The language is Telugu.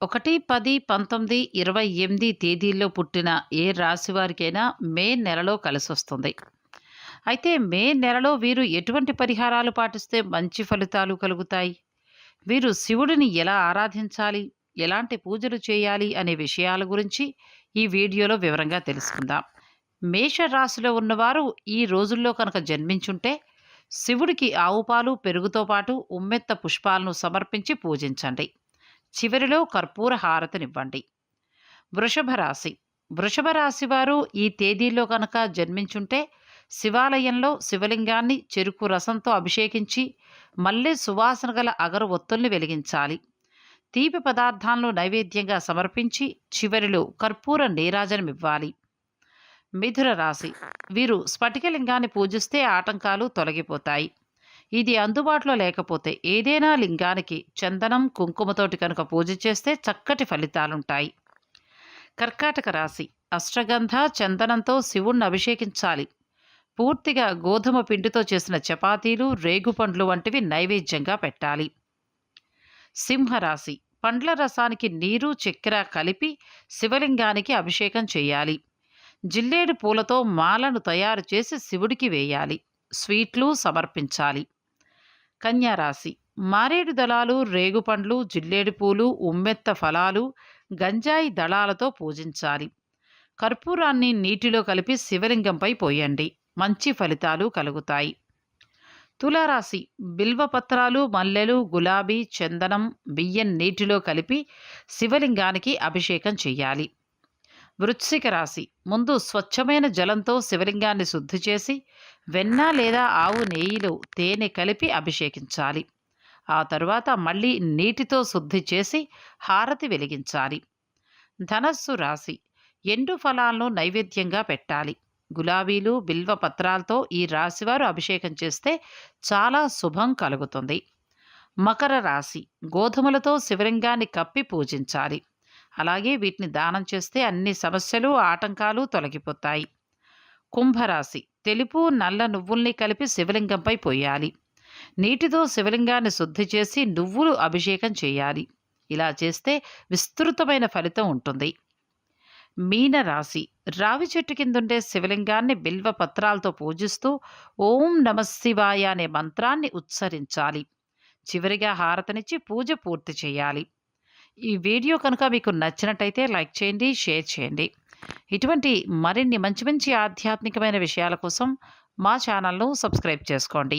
ఒకటి పది పంతొమ్మిది ఇరవై ఎనిమిది తేదీల్లో పుట్టిన ఏ రాశి వారికైనా మే నెలలో కలిసొస్తుంది. అయితే మే నెలలో వీరు ఎటువంటి పరిహారాలు పాటిస్తే మంచి ఫలితాలు కలుగుతాయి? వీరు శివుడిని ఎలా ఆరాధించాలి? ఎలాంటి పూజలు చేయాలి అనే విషయాల గురించి ఈ వీడియోలో వివరంగా తెలుసుకుందాం. మేష రాశిలో ఉన్నవారు ఈ రోజుల్లో కనుక జన్మించుంటే శివుడికి ఆవుపాలు పెరుగుతో పాటు ఉమ్మెత్త పుష్పాలను సమర్పించి పూజించండి. చివరిలో కర్పూర హారతినివ్వండి. వృషభ రాశి. వృషభ రాశి వారు ఈ తేదీలో కనుక జన్మించుంటే శివాలయంలో శివలింగాన్ని చెరుకు రసంతో అభిషేకించి మళ్ళీ సువాసన గల అగరు ఒత్తుల్ని వెలిగించాలి. తీపి పదార్థాలను నైవేద్యంగా సమర్పించి చివరిలో కర్పూర నీరాజనమివ్వాలి. మిథున రాశి. వీరు స్ఫటికలింగాన్ని పూజిస్తే ఆటంకాలు తొలగిపోతాయి. ఇది అందుబాటులో లేకపోతే ఏదైనా లింగానికి చందనం కుంకుమతోటి కనుక పూజ చేస్తే చక్కటి ఫలితాలుంటాయి. కర్కాటక రాశి. అష్టగంధ చందనంతో శివుణ్ణి అభిషేకించాలి. పూర్తిగా గోధుమ పిండితో చేసిన చపాతీలు రేగుపండ్లు వంటివి నైవేద్యంగా పెట్టాలి. సింహరాశి. పండ్ల రసానికి నీరు చక్కెర కలిపి శివలింగానికి అభిషేకం చేయాలి. జిల్లేడు పూలతో మాలను తయారు చేసి శివుడికి వేయాలి. స్వీట్లు సమర్పించాలి. కన్యారాశి. మారేడు దళాలు రేగుపండ్లు జిల్లేడు పూలు ఉమ్మెత్త ఫలాలు గంజాయి దళాలతో పూజించాలి. కర్పూరాన్ని నీటిలో కలిపి శివలింగంపై పోయండి. మంచి ఫలితాలు కలుగుతాయి. తులారాశి. బిల్వపత్రాలు మల్లెలు గులాబీ చందనం బియ్యం నీటిలో కలిపి శివలింగానికి అభిషేకం చెయ్యాలి వృశ్చిక రాశి. ముందు స్వచ్ఛమైన జలంతో శివలింగాన్ని శుద్ధి చేసి వెన్న లేదా ఆవు నెయ్యిలో తేనె కలిపి అభిషేకించాలి. ఆ తరువాత మళ్ళీ నీటితో శుద్ధి చేసి హారతి వెలిగించాలి. ధనస్సు రాశి. ఎండు ఫలాలను నైవేద్యంగా పెట్టాలి. గులాబీలు బిల్వ పత్రాలతో ఈ రాశివారు అభిషేకం చేస్తే చాలా శుభం కలుగుతుంది. మకర రాశి. గోధుమలతో శివలింగాన్ని కప్పి పూజించాలి. అలాగే వీటిని దానం చేస్తే అన్ని సమస్యలు ఆటంకాలు తొలగిపోతాయి. కుంభరాశి. తెలుపు నల్ల నువ్వుల్ని కలిపి శివలింగంపై పోయాలి. నీటితో శివలింగాన్ని శుద్ధి చేసి నువ్వులు అభిషేకం చేయాలి. ఇలా చేస్తే విస్తృతమైన ఫలితం ఉంటుంది. మీనరాశి. రావి చెట్టు కిందుండే శివలింగాన్ని బిల్వ పత్రాలతో పూజిస్తూ ఓం నమ శివాయ అనే మంత్రాన్ని ఉచ్చరించాలి. చివరిగా హారతనిచ్చి పూజ పూర్తి చేయాలి. ఈ వీడియో కనుక మీకు నచ్చినట్టయితే లైక్ చేయండి షేర్ చేయండి. ఇటువంటి మరిన్ని మంచి మంచి ఆధ్యాత్మికమైన విషయాల కోసం మా ఛానల్ను సబ్స్క్రైబ్ చేసుకోండి.